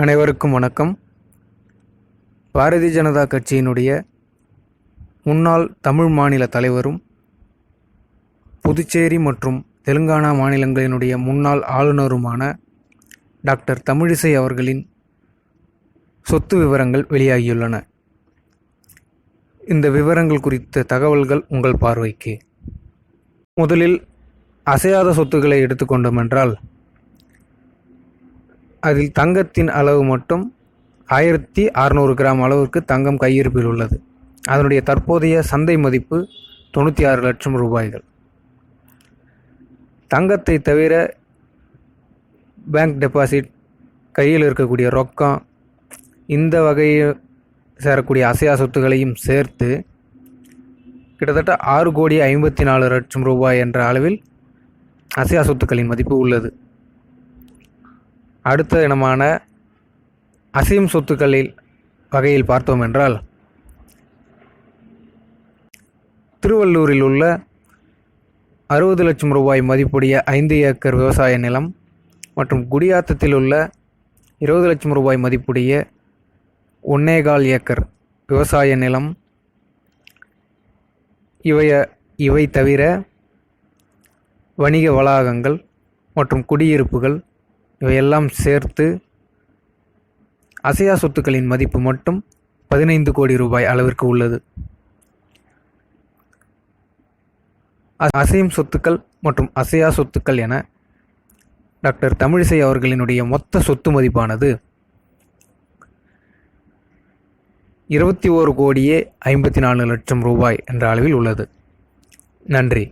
அனைவருக்கும் வணக்கம். பாரதிய ஜனதா கட்சியினுடைய முன்னாள் தமிழ் மாநில தலைவரும் புதுச்சேரி மற்றும் தெலுங்கானா மாநிலங்களினுடைய முன்னாள் ஆளுநருமான டாக்டர் தமிழிசை அவர்களின் சொத்து விவரங்கள் வெளியாகியுள்ளன. இந்த விவரங்கள் குறித்த தகவல்கள் உங்கள் பார்வைக்கு. முதலில் அசையாத சொத்துக்களை எடுத்துக்கொண்டோம் என்றால் அதில் தங்கத்தின் அளவு மட்டும் ஆயிரத்தி அறநூறு கிராம் அளவிற்கு தங்கம் கையிருப்பில் உள்ளது. அதனுடைய தற்போதைய சந்தை மதிப்பு தொண்ணூற்றி ஆறு லட்சம் ரூபாய்கள். தங்கத்தை தவிர பேங்க் டெபாசிட் கையில் இருக்கக்கூடிய ரொக்கம் இந்த வகையில் சேரக்கூடிய அசையா சொத்துக்களையும் சேர்த்து கிட்டத்தட்ட ஆறு கோடி ஐம்பத்தி நாலு லட்சம் ரூபாய் என்ற அளவில் அசையா சொத்துக்களின் மதிப்பு உள்ளது. அடுத்த இனமான அசையும் சொத்துக்களில் வகையில் பார்த்தோம் என்றால் திருவள்ளூரில் உள்ள அறுபது லட்சம் ரூபாய் மதிப்புடைய ஐந்து ஏக்கர் விவசாய நிலம் மற்றும் குடியாத்தத்தில் உள்ள இருபது லட்சம் ரூபாய் மதிப்புடைய ஒன்னேகால் ஏக்கர் விவசாய நிலம் இவைய இவை தவிர வணிக வளாகங்கள் மற்றும் குடியிருப்புகள் இவையெல்லாம் சேர்த்து அசையா சொத்துக்களின் மதிப்பு மட்டும் பதினைந்து கோடி ரூபாய் அளவிற்கு உள்ளது. அசையும் சொத்துக்கள் மற்றும் அசையா சொத்துக்கள் என டாக்டர் தமிழிசை அவர்களினுடைய மொத்த சொத்து மதிப்பானது இருபத்தி ஓரு கோடியே ஐம்பத்தி நாலு லட்சம் ரூபாய் என்ற அளவில் உள்ளது. நன்றி.